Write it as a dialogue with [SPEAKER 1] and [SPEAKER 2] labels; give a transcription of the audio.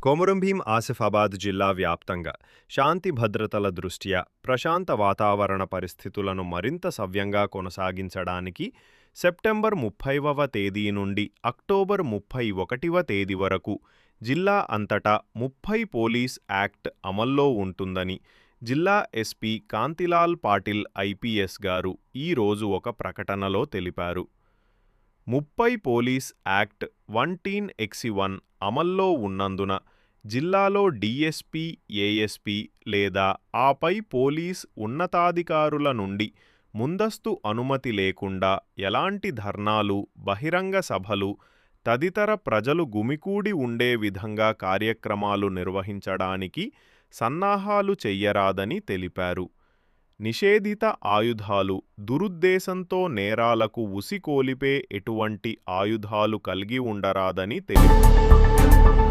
[SPEAKER 1] కొమురం భీం ఆసిఫాబాద్ జిల్లా వ్యాప్తంగా శాంతి భద్రతల దృష్ట్యా ప్రశాంత వాతావరణ పరిస్థితులను మరింత సవ్యంగా కొనసాగించడానికి సెప్టెంబర్ ముప్పైవ తేదీ నుండి అక్టోబర్ ముప్పై ఒకటివ తేదీ వరకు జిల్లా అంతటా ముప్పై పోలీస్ యాక్ట్ అమల్లో ఉంటుందని జిల్లా ఎస్పీ కాంతిలాల్ పాటిల్ ఐపీఎస్ గారు ఈరోజు ఒక ప్రకటనలో తెలిపారు. ముప్పై పోలీస్ యాక్ట్ వన్ టీన్ ఎక్సి వన్ అమల్లో ఉన్నందున జిల్లాలో డీఎస్పీ ఏఎస్పీ లేదా ఆపై పోలీస్ ఉన్నతాధికారుల నుండి ముందస్తు అనుమతి లేకుండా ఎలాంటి ధర్నాలు బహిరంగ సభలు తదితర ప్రజలు గుమికూడి ఉండే విధంగా కార్యక్రమాలు నిర్వహించడానికి సన్నాహాలు చెయ్యరాదని తెలిపారు. నిషేధిత ఆయుధాలు దురుద్దేశంతో నేరాలకు ఉసికోలిపే ఎటువంటి ఆయుధాలు కలిగి ఉండరాదని తెలిపారు